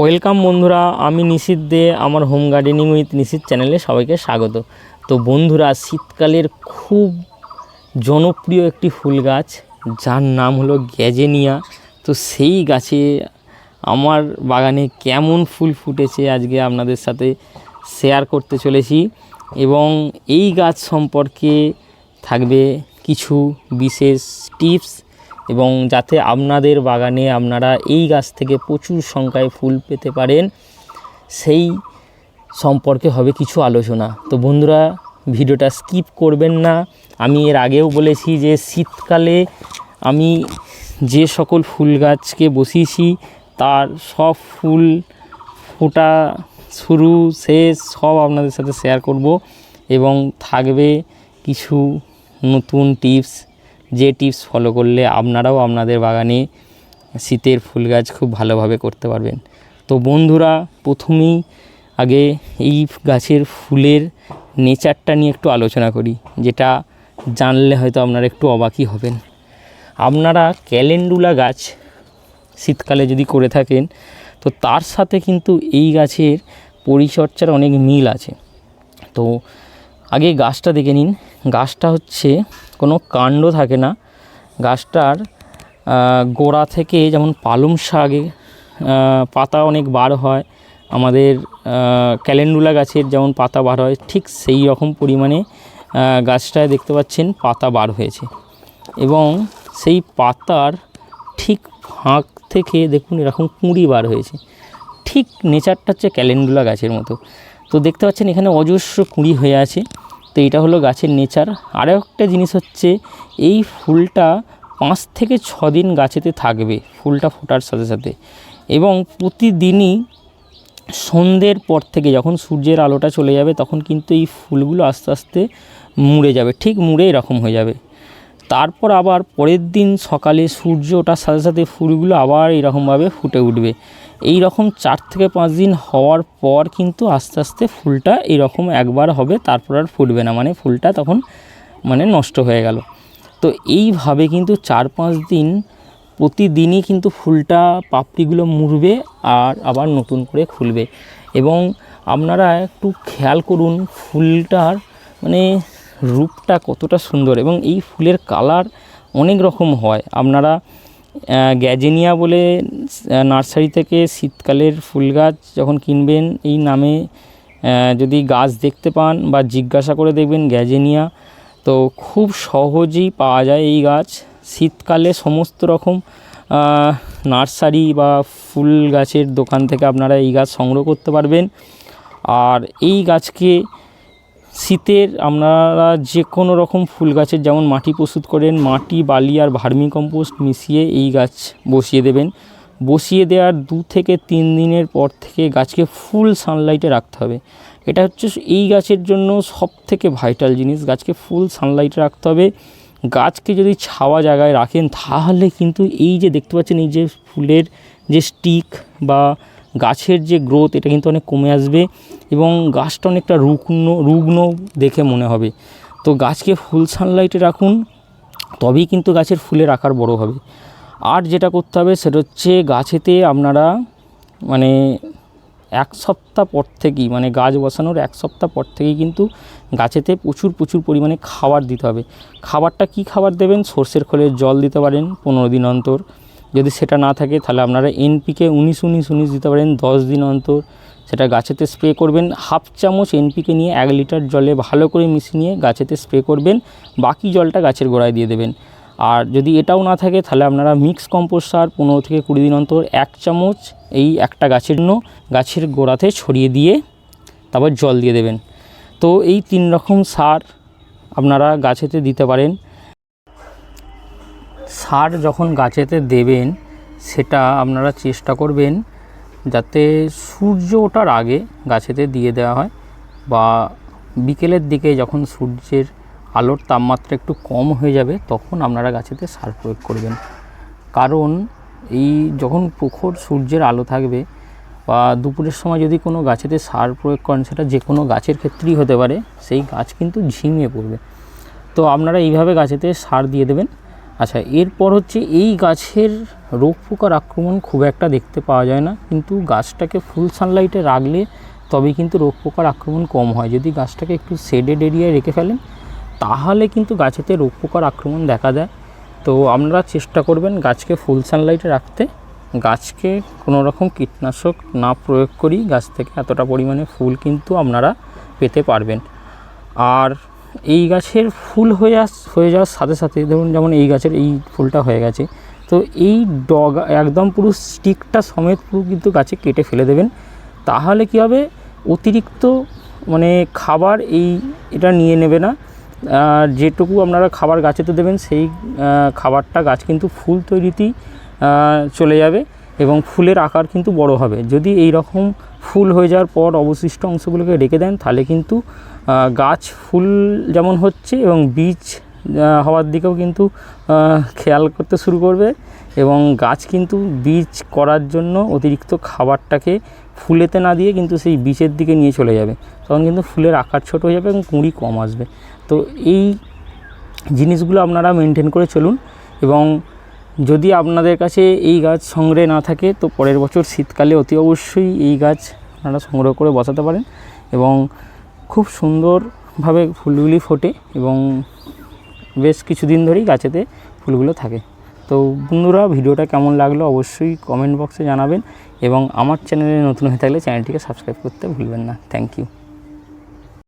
Welcome বন্ধুরা, আমি নিশিত দে, আমার হোম গার্ডেনিং উইথ নিশিত চ্যানেলে সবাইকে স্বাগত। তো বন্ধুরা, শীতকালের খুব জনপ্রিয় একটি ফুল গাছ, যার নাম হলো গ্যাজেনিয়া। তো সেই গাছে আমার বাগানে কেমন ফুল ফুটেছে আজকে আপনাদের সাথে শেয়ার করতে চলেছি এবং এই গাছ সম্পর্কে থাকবে কিছু বিশেষ টিপস এবং যাতে আপনাদের বাগানে আপনারা এই গাছ থেকে প্রচুর সংখ্যায় ফুল পেতে পারেন, সেই সম্পর্কে হবে কিছু আলোচনা। তো বন্ধুরা, ভিডিওটা স্কিপ করবেন না। আমি এর আগেও বলেছি যে শীতকালে আমি যে সকল ফুল গাছকে বসিয়েছি, তার সব ফুল ফোটা শুরু, শেষ সব আপনাদের সাথে শেয়ার করব এবং থাকবে কিছু নতুন টিপস যে টিপস ফলো করলে আপনারাও আপনাদের বাগানে শীতের ফুল গাছ খুব ভালোভাবে করতে পারবেন। তো বন্ধুরা, প্রথমেই আগে এই গাছের ফুলের নেচারটা নিয়ে একটু আলোচনা করি, যেটা জানলে হয়তো আপনারা একটু অবাকই হবেন। আপনারা ক্যালেন্ডুলা গাছ শীতকালে যদি করে থাকেন, তো তার সাথে কিন্তু এই গাছের পরিচর্যার অনেক মিল আছে। তো আগে গাছটা দেখে নিন গাছটা হচ্ছে কোনো কাণ্ড থাকে না। গাছটার গোড়া থেকে যেমন পালং শাকে পাতা অনেক বার হয়। আমাদের ক্যালেন্ডুলা গাছের যেমন পাতা বার হয়, ঠিক সেই রকম পরিমাণে গাছটায় দেখতে পাচ্ছেন পাতা বার হয়েছে। এবং সেই পাতার ঠিক ফাঁক থেকে দেখুন এরকম কুঁড়ি বার হয়েছে। ঠিক নেচারটা হচ্ছে ক্যালেন্ডুলা গাছের মতো। তো দেখতে পাচ্ছেন এখানে অজস্র কুঁড়ি হয়ে আছে। তো এটা হলো গাছের নেচার। আরও একটা জিনিস হচ্ছে, এই ফুলটা পাঁচ থেকে ছ দিন গাছেতে থাকবে, ফুলটা ফোটার সাথে সাথে। এবং প্রতিদিনই সন্ধ্যের পর থেকে যখন সূর্যের আলোটা চলে যাবে, তখন কিন্তু এই ফুলগুলো আস্তে আস্তে মুড়ে যাবে, ঠিক মুড়ে এরকম হয়ে যাবে। তারপর আবার পরের দিন সকালে সূর্য ওঠার সাথে সাথে ফুলগুলো আবার এরকমভাবে ফুটে উঠবে। এই রকম চার থেকে পাঁচ দিন হওয়ার পর কিন্তু আস্তে আস্তে ফুলটা এরকম একবার হবে, তারপর আর ফুটবে না। মানে ফুলটা তখন মানে নষ্ট হয়ে গেল। তো এইভাবে কিন্তু চার পাঁচ দিন প্রতিদিনই কিন্তু ফুলটা, পাপড়িগুলো মুড়বে আর আবার নতুন করে খুলবে। এবং আপনারা একটু খেয়াল করুন, ফুলটার মানে রূপটা কতটা সুন্দর। এবং এই ফুলের কালার অনেক রকম হয়। আপনারা গ্যাজেনিয়া বলে নার্সারি থেকে শীতকালের ফুল গাছ যখন কিনবেন, এই নামে যদি গাছ দেখতে পান বা জিজ্ঞাসা করে দেখবেন গ্যাজেনিয়া, তো খুব সহজেই পাওয়া যায় এই গাছ। শীতকালে সমস্ত রকম নার্সারি বা ফুল গাছের দোকান থেকে আপনারা এই গাছ সংগ্রহ করতে পারবেন। আর এই গাছকে শীতের আপনারা যে কোনো রকম ফুল গাছের যেমন মাটি প্রস্তুত করেন, মাটি, বালি আর ভার্মি কম্পোস্ট মিশিয়ে এই গাছ বসিয়ে দেবেন। বসিয়ে দেওয়ার দু থেকে তিন দিনের পর থেকে গাছকে ফুল সানলাইটে রাখতে হবে। এটা হচ্ছে এই গাছের জন্য সব থেকে ভাইটাল জিনিস, গাছকে ফুল সানলাইটে রাখতে হবে। গাছকে যদি ছাওয়া জায়গায় রাখেন, তাহলে কিন্তু এই যে দেখতে পাচ্ছেন এই যে ফুলের যে স্টিক বা গাছের যে গ্রোথ এটা কিন্তু অনেক কমে আসবে এবং গাছটা অনেকটা রুগ্ন রুগ্ন দেখে মনে হবে। তো গাছকে ফুল সানলাইটে রাখুন, তবেই কিন্তু গাছের ফুলের আকার বড় হবে। আর যেটা করতে হবে, সেটা হচ্ছে গাছেতে আপনারা মানে এক সপ্তাহ পর থেকেই মানে গাছ বসানোর এক সপ্তাহ পর থেকেই কিন্তু গাছেতে প্রচুর প্রচুর পরিমাণে খাবার দিতে হবে। খাবারটা কি খাবার দেবেন? সর্ষের খোলের জল দিতে পারেন পনেরো দিন অন্তর। যদি সেটা না থাকে, তাহলে আপনারা এনপিকে উনিশ উনিশ উনিশ দিতে পারেন দশ দিন অন্তর। সেটা গাছেতে স্প্রে করবেন। হাফ চামচ এনপিকে নিয়ে এক লিটার জলে ভালো করে মিশিয়ে নিয়ে গাছেতে স্প্রে করবেন। বাকি জলটা গাছের গোড়ায় দিয়ে দেবেন। আর যদি এটাও না থাকে, তাহলে আপনারা মিক্স কম্পোস্ট সার পনেরো থেকে কুড়ি দিন অন্তর এক চামচ এই একটা গাছের জন্য গাছের গোড়াতে ছড়িয়ে দিয়ে তারপর জল দিয়ে দেবেন। তো এই তিন রকম সার আপনারা গাছেতে দিতে পারেন। সার যখন গাছেতে দেবেন, সেটা আপনারা চেষ্টা করবেন যাতে সূর্য ওঠার আগে গাছেতে দিয়ে দেওয়া হয় বা বিকেলের দিকে যখন সূর্যের আলোর তাপমাত্রা একটু কম হয়ে যাবে, তখন আপনারা গাছেতে সার প্রয়োগ করবেন। কারণ এই যখন প্রখর সূর্যের আলো থাকবে বা দুপুরের সময় যদি কোনো গাছেতে সার প্রয়োগ করেন, সেটা যে কোনো গাছের ক্ষেত্রেই হতে পারে, সেই গাছ কিন্তু ঝিমিয়ে পড়বে। তো আপনারা এইভাবে গাছেতে সার দিয়ে দেবেন। আচ্ছা এরপর হচ্ছে এই গাছের রোগ পোকার আক্রমণ খুব একটা দেখতে পাওয়া যায় না। কিন্তু গাছটাকে ফুল সানলাইটে রাখলে তবেই কিন্তু রোগ পোকার আক্রমণ কম হয়। যদি গাছটাকে একটু শেডেড এরিয়ায় রেখে ফেলেন, তাহলে কিন্তু গাছেতে রোগ পোকার আক্রমণ দেখা দেয়। তো আপনারা চেষ্টা করবেন গাছকে ফুল সানলাইটে রাখতে। গাছকে কোনো রকম কীটনাশক না প্রয়োগ করি গাছ থেকে এতটা পরিমাণে ফুল কিন্তু আপনারা পেতে পারবেন। আর এই গাছের ফুল হয়ে আস হয়ে যাওয়ার সাথে সাথে ধরুন যেমন এই গাছের এই ফুলটা হয়ে গেছে, তো এই ডগ একদম পুরো স্টিকটা সমেত পুরো কিন্তু গাছে কেটে ফেলে দেবেন। তাহলে কী হবে? অতিরিক্ত মানে খাবার এই এটা নিয়ে নেবে না। যেটুকু আপনারা খাবার গাছেতে দেবেন, সেই খাবারটা গাছ কিন্তু ফুল তৈরিতেই চলে যাবে। এবং ফুলের আকার কিন্তু বড় হবে। যদি এই রকম ফুল হয়ে যাওয়ার পর অবশিষ্ট অংশগুলোকে রেখে দেন, তাহলে কিন্তু গাছ ফুল যেমন হচ্ছে এবং বীজ হওয়ার দিকেও কিন্তু খেয়াল করতে শুরু করবে এবং গাছ কিন্তু বীজ করার জন্য অতিরিক্ত খাবারটাকে ফুলেতে না দিয়ে কিন্তু সেই বীজের দিকে নিয়ে চলে যাবে। তখন কিন্তু ফুলের আকার ছোট হয়ে যাবে এবং কুঁড়ি কম আসবে। তো এই জিনিসগুলো আপনারা মেনটেন করে চলুন এবং যদি আপনাদের কাছে এই গাছ সংগ্রহে না থাকে, তো পরের বছর শীতকালে অতি অবশ্যই এই গাছ আপনারা সংগ্রহ করে বসাতে পারেন এবং খুব সুন্দরভাবে ফুলগুলি ফোটে এবং বেশ কিছুদিন ধরেই গাছেতে ফুলগুলো থাকে। তো বন্ধুরা, ভিডিওটা কেমন লাগল অবশ্যই কমেন্ট বক্সে জানাবেন এবং আমার চ্যানেলে নতুন হয়ে থাকলে চ্যানেলটিকে সাবস্ক্রাইব করতে ভুলবেন না। Thank you